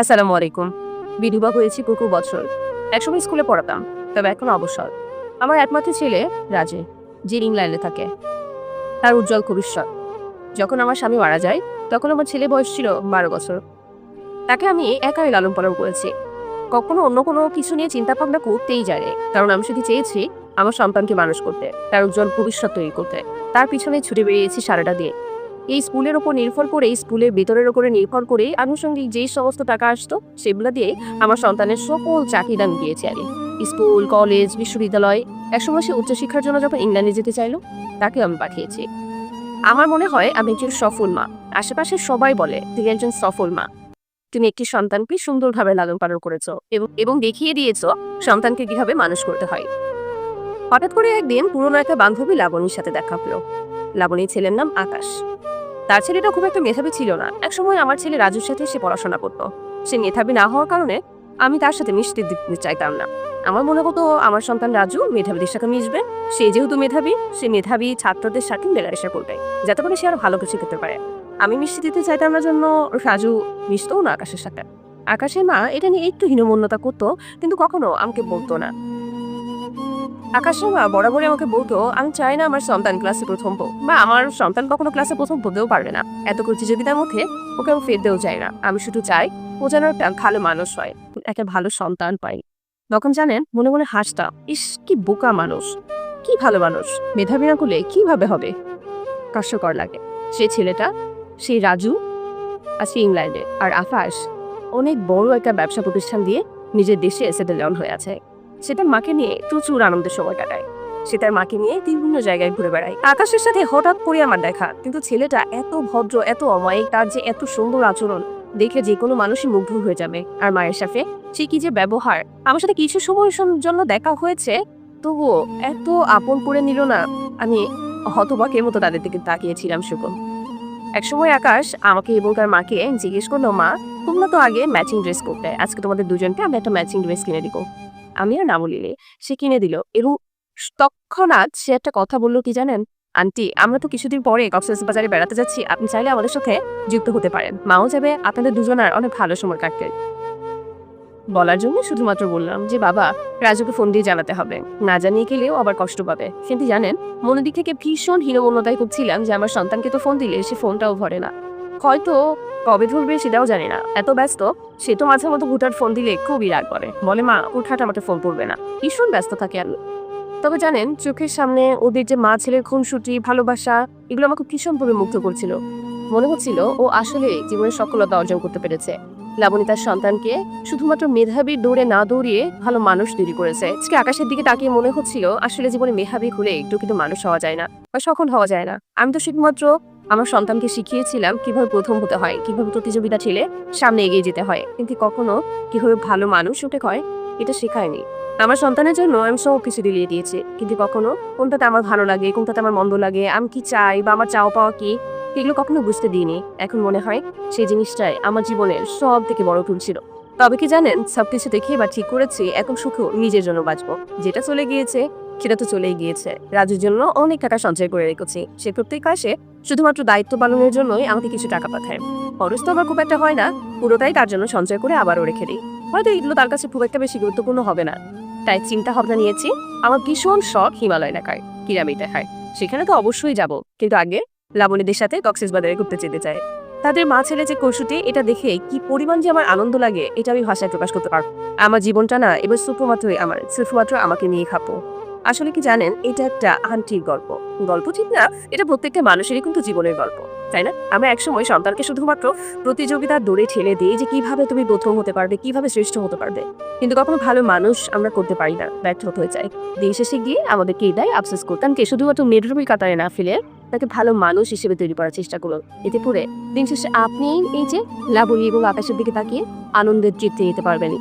আসসালামু আলাইকুম। বিধবা হয়েছি কুকু বছর। একসময় স্কুলে পড়াতাম, তবে এখন অবসর। আমার একমাত্র ছেলে রাজে, যে ইংল্যান্ডে থাকে। তার উজ্জ্বল ভবিষ্যৎ। যখন আমার স্বামী মারা যায়, তখন আমার ছেলে বয়স ছিল বারো বছর। তাকে আমি একাই লালন পালন করেছি। কখনো অন্য কোনো কিছু নিয়ে চিন্তা ভাবনা করতেই যায় কারণ আমি শুধু চেয়েছি আমার সন্তানকে মানুষ করতে, তার উজ্জ্বল ভবিষ্যৎ তৈরি করতে। তার পিছনে ছুটে বেরিয়েছি সারাটা দিয়ে এই স্কুলের ওপর নির্ভর করে স্কুলের বেতনের উপরে নির্ভর করে আনুষঙ্গিক যেই সমস্ত টাকা আসতো, সেগুলো দিয়ে আমার সন্তানের সকল চাকরিদান দিয়েছি আমি স্কুল, কলেজ, বিশ্ববিদ্যালয়, একসময় সে উচ্চশিক্ষার জন্য যখন ইংল্যান্ডে যেতে চাইলো, তাকে আমি পাঠিয়েছি। আমার মনে হয় আমি একজন সফল মা। আশেপাশে সবাই বলে, তুমি একজন সফল মা। তুমি একটি সন্তানকে সুন্দরভাবে লালন পালন করেছ এবং এবং দেখিয়ে দিয়েছ সন্তানকে কীভাবে মানুষ করতে হয়। হঠাৎ করে একদিন পুরনো একটা বান্ধবী লাবণীর সাথে দেখা হলো। লাবণীর ছেলের নাম আকাশ। তার ছেলেটা খুব একটা মেধাবী ছিল না। একসময় আমার ছেলে রাজুর সাথে সে পড়াশোনা করতো। সে মেধাবী না হওয়ার কারণে আমি তার সাথে মিশতে দিতে চাইতাম না। আমার মনে হতো আমার সন্তান রাজু মেধাবীদের সাথে মিশবে। সে যেহেতু মেধাবী, সে মেধাবী ছাত্রদের সাথে মেলামেশা করবে, যাতে করে সে আরও ভালো কিছু করতে পারে। আমি মিশতে দিতে চাইতাম না জন্য রাজু মিশতেও না আকাশের সাথে। আকাশের মা এটা নিয়ে একটু হীনমন্যতা করতো, কিন্তু কখনো আমাকে বলতো না। আকাশের মা, বরাবরই আমাকে বলতো, আমি চাই না আমার সন্তান ক্লাসে প্রথম হোক। বা আমার সন্তান কখনো ক্লাসে প্রথম হতেও পারবে না। এত প্রতিযোগিতার মধ্যে ওকে আমি ফেরতেও চাই না। আমি শুধু চাই ও যেন একটা ভালো মানুষ হয়, একটা ভালো সন্তান পাই তখন জানেন, মনে মনে হাসতাম, ইস, কি বোকা মানুষ, কি ভালো মানুষ, মেধাবী না করলে কীভাবে হবে? কষ্টকর লাগে। সেই ছেলেটা, সেই রাজু আছে ইংল্যান্ডে। আর আকাশ অনেক বড় একটা ব্যবসা প্রতিষ্ঠান দিয়ে নিজের দেশে সেটেল হয়ে আছে। সে তার মাকে নিয়ে প্রচুর আনন্দের সময় কাটায়। সে তার মাকে নিয়ে বিভিন্ন জায়গায় ঘুরে বেড়ায়। আকাশের সাথে হঠাৎ করে আমার দেখা। কিন্তু ছেলেটা এত ভদ্র, এত অমায়িক, তার যে এত সুন্দর আচরণ, দেখে যে কোনো মানুষই মুগ্ধ হয়ে যাবে। আর মায়ের সাথে সে কি যে ব্যবহার, আমার সাথে কিছু সময়ের জন্য দেখা হয়েছে? তবুও এত আপন করে নিল না। আমি হতবাকের মতো তাদের দিকে তাকিয়েছিলাম শুকন। একসময় আকাশ আমাকে এবং তার মাকে জিজ্ঞেস করল, মা, তোমরা তো আগে ম্যাচিং ড্রেস করতে আজকে তোমাদের দুজনকে আমি একটা ম্যাচিং ড্রেস কিনে দিব। আমি আর নামলিলে সে কিনে দিল। এবং তৎক্ষণাৎ সে একটা কথা বলল কি জানেন? আন্টি, আমরা তো কিছুদিন পরে বাজারে বেড়াতে যাচ্ছি। আপনি চাইলে আমাদের সাথে যুক্ত হতে পারেন। মাও যাবে, আপনাদের দুজনের অনেক ভালো সময় কাটবে। বলার জন্য শুধুমাত্র বললাম যে, বাবা, রাজুকে ফোন দিয়ে জানাতে হবে। না জানিয়ে গেলেও আবার কষ্ট পাবে। কিন্তু জানেন, মনের দিক থেকে ভীষণ হীনমন্যতায় করছিলাম যে, আমার সন্তানকে তো ফোন দিলে সে ফোনটাও ভরে না। হয়তো কবে ধরবে সেটাও জানি না। এত ব্যস্ত, সে তো মাঝে মতো হুটার ফোন দিলে খুবই রাগ করে। বলে, মা, হুটহাট আমাকে ফোন করবে না। ভীষণ ব্যস্ত থাকে আমি তবে জানেন, চোখের সামনে ওদের যে মা ছেলের খুনসুটি, ভালোবাসা, এগুলো আমাকে ভীষণভাবে মুগ্ধ করছিল। মনে হচ্ছিল ও আসলে জীবনের সফলতা অর্জন করতে পেরেছে। লাবণী তার সন্তানকে শুধুমাত্র মেধাবী দৌড়ে না দৌড়িয়ে ভালো মানুষ তৈরি করেছে। আজকে আকাশের দিকে তাকিয়ে মনে হচ্ছিল, আসলে জীবনে মেধাবী হলে একটু কিন্তু মানুষ হওয়া যায় না বা সফল হওয়া যায় না। আমি তো শুধুমাত্র আমার সন্তানকে শিখিয়েছিলাম কীভাবে প্রথম হতে হয়, কীভাবে প্রতিযোগিতা ছেলে সামনে এগিয়ে যেতে হয়। কিন্তু কখনো কীভাবে ভালো মানুষ হতে হয়, এটা শেখায়নি। আমার সন্তানের জন্য আমি সব কিছু দিলিয়ে দিয়েছি। কিন্তু কখনো কোনটাতে আমার ভালো লাগে, কোনটাতে আমার মন্দ লাগে, আমি কি চাই বা আমার চাওয়া পাওয়া কি এগুলো কখনো বুঝতে দিইনি। এখন মনে হয় সেই জিনিসটাই আমার জীবনের সব থেকে বড় ভুল ছিল। তবে কি জানেন, সবকিছু দেখে এবার ঠিক করেছি, এখন সুখেও নিজের জন্য বাঁচবো। যেটা চলে গিয়েছে সেটা তো চলেই গিয়েছে। রাজুর জন্য অনেক টাকা সঞ্চয় করে রেখেছি। সে প্রত্যেক মাসে শুধুমাত্র দায়িত্ব পালনের জন্যই আমাকে কিছু টাকা পাঠায়। খরচ তো আমার খুব একটা হয় না, পুরোটাই তার জন্য সঞ্চয় করে আবারও রেখে দিই। হয়তো এগুলো তার কাছে খুব একটা বেশি গুরুত্বপূর্ণ হবে না। তাই চিন্তা ভাবনা নিয়েছি, আমার ভীষণ শখ হিমালয় এলাকায় কিরামি দেখায় সেখানে তো অবশ্যই যাব। কিন্তু আগে লাবণীদের সাথে কক্সবাজারে ঘুরতে যেতে চাই। তাদের মা ছেলে যে কৌশুটি এটা দেখে কি পরিমাণ যে আমার আনন্দ লাগে, এটা আমি ভাষায় প্রকাশ করতে পারব। আমার জীবনটা না, এবার শুধুমাত্রই আমার, শুধুমাত্র আমাকে নিয়ে খাব। আসলে কি জানেন, এটা একটা আন্টির গল্প। গল্প ঠিক না, এটা প্রত্যেকটা মানুষেরই কিন্তু জীবনের গল্প, তাই না? আমরা একসময় সন্তানকে শুধুমাত্র প্রতিযোগিতার দৌড়ে ঠেলে দিই যে কীভাবে তুমি প্রথম হতে পারবে, কীভাবে শ্রেষ্ঠ হতে পারবে। কিন্তু কখনো ভালো মানুষ আমরা করতে পারি না, ব্যর্থ হয়ে যায় দিন শেষে গিয়ে আমাদেরকে এটাই আফসোস করতাম কে শুধুমাত্র মেডরবি কাতারে না ফেলে তাকে ভালো মানুষ হিসেবে তৈরি করার চেষ্টা করুন। এতে করে দিন শেষে আপনি এই যে লাবণী এবং আকাশের দিকে তাকিয়ে আনন্দের তৃপ্তি নিতে পারবেন।